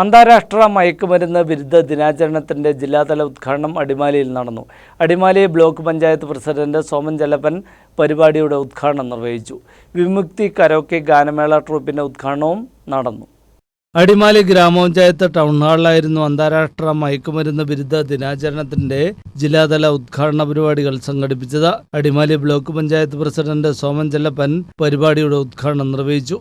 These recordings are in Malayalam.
അന്താരാഷ്ട്ര മയക്കുമരുന്ന് വിരുദ്ധ ദിനാചരണത്തിന്റെ ജില്ലാതല ഉദ്ഘാടനം അടിമാലിയിൽ നടന്നു. അടിമാലി ബ്ലോക്ക് പഞ്ചായത്ത് പ്രസിഡന്റ് സോമൻ ജലപ്പൻ പരിപാടിയുടെ ഉദ്ഘാടനം നിർവഹിച്ചു. വിമുക്തി കരോക്കെ ഗാനമേള ട്രൂപ്പിന്റെ ഉദ്ഘാടനവും നടന്നു. അടിമാലി ഗ്രാമപഞ്ചായത്ത് ടൗൺ ഹാളിലായിരുന്നു അന്താരാഷ്ട്ര മയക്കുമരുന്ന് വിരുദ്ധ ദിനാചരണത്തിന്റെ ജില്ലാതല ഉദ്ഘാടന പരിപാടികൾ സംഘടിപ്പിച്ചത്. അടിമാലി ബ്ലോക്ക് പഞ്ചായത്ത് പ്രസിഡന്റ് സോമൻ ചെല്ലപ്പൻ പരിപാടിയുടെ ഉദ്ഘാടനം നിർവഹിച്ചു.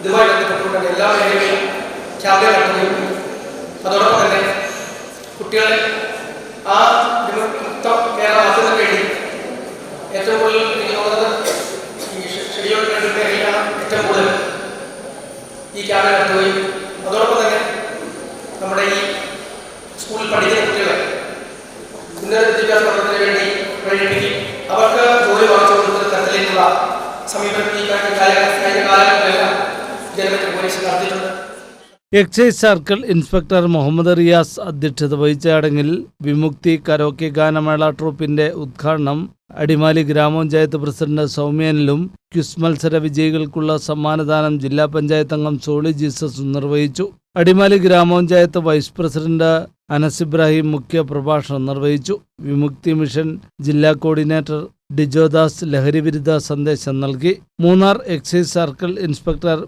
ഇതുമായി ബന്ധപ്പെട്ടുകൊണ്ട് എല്ലാ മേഖലകളിലും ക്യാമ്പയിൻ നടത്തുകയും അതോടൊപ്പം തന്നെ കുട്ടികളെ ആ മൊത്തം കേരളമാക്കുന്നതിന് വേണ്ടി ഏറ്റവും കൂടുതൽ ഏറ്റവും കൂടുതൽ ഈ ക്യാമ്പയിൻ നടത്തുകയും അതോടൊപ്പം തന്നെ നമ്മുടെ ഈ സ്കൂളിൽ പഠിക്കുന്ന കുട്ടികളെ ഉന്നത വിദ്യാഭ്യാസ പഠനത്തിന് വേണ്ടി പ്രേരിപ്പിക്കും. അവർക്ക് ജോലി വാങ്ങിച്ചു കൊടുക്കുന്ന തരത്തിലേക്കുള്ള excise circle inspector Muhammad Riyas അധ്യക്ഷത വഹിച്ച ചടങ്ങിൽ വിമുക്തി കരോക്കെ ഗാനമേള ട്രൂപ്പിന്റെ ഉദ്ഘാടനം അടിമാലി ഗ്രാമപഞ്ചായത്ത് പ്രസിഡന്റ് സൗമ്യനിലും ക്വിസ് മത്സര വിജയികൾക്കുള്ള സമ്മാനദാനം ജില്ലാ പഞ്ചായത്ത് അംഗം സോളി ജീസസ് നിർവഹിച്ചു. അടിമാലി ഗ്രാമപഞ്ചായത്ത് വൈസ് പ്രസിഡന്റ് അനസ് ഇബ്രാഹിം മുഖ്യ പ്രഭാഷണം നിർവഹിച്ചു. വിമുക്തി മിഷൻ ജില്ലാ കോർഡിനേറ്റർ ഡിജോദാസ് ലഹരിവിരുദ്ധ സന്ദേശം നൽകി. Munnar excise circle inspector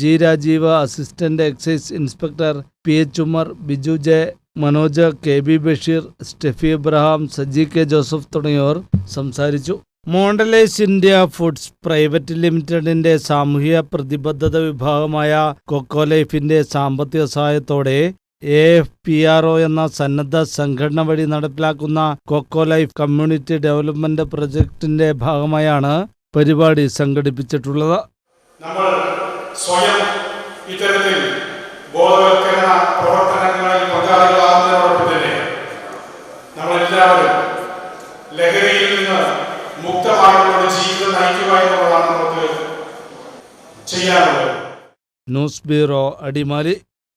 G Rajeev assistant excise inspector P H Umar Biju J Manoj K B Basheer Steffi Ibrahim Saji K Joseph തുടങ്ങിയവർ സംസാരിച്ചു. മോണ്ടലേസ് ഇന്ത്യ ഫുഡ്സ് പ്രൈവറ്റ് ലിമിറ്റഡിന്റെ സാമൂഹ്യ പ്രതിബദ്ധത വിഭാഗമായ കൊക്കോ ലൈഫിന്റെ സാമ്പത്തിക സഹായത്തോടെ A F P R O എന്ന സന്നദ്ധ സംഘടന വഴി നടപ്പിലാക്കുന്ന കൊക്കോ ലൈഫ് കമ്മ്യൂണിറ്റി ഡെവലപ്മെന്റ് പ്രൊജക്ടിന്റെ ഭാഗമായാണ് പരിപാടി സംഘടിപ്പിച്ചിട്ടുള്ളത്. നമ്മൾ സ്വയം ഇത്തരത്തിൽ ബോധവൽക്കരണ ചെയ്യാനുള്ളത് ന്യൂസ് ബ്യൂറോ അടിമാലി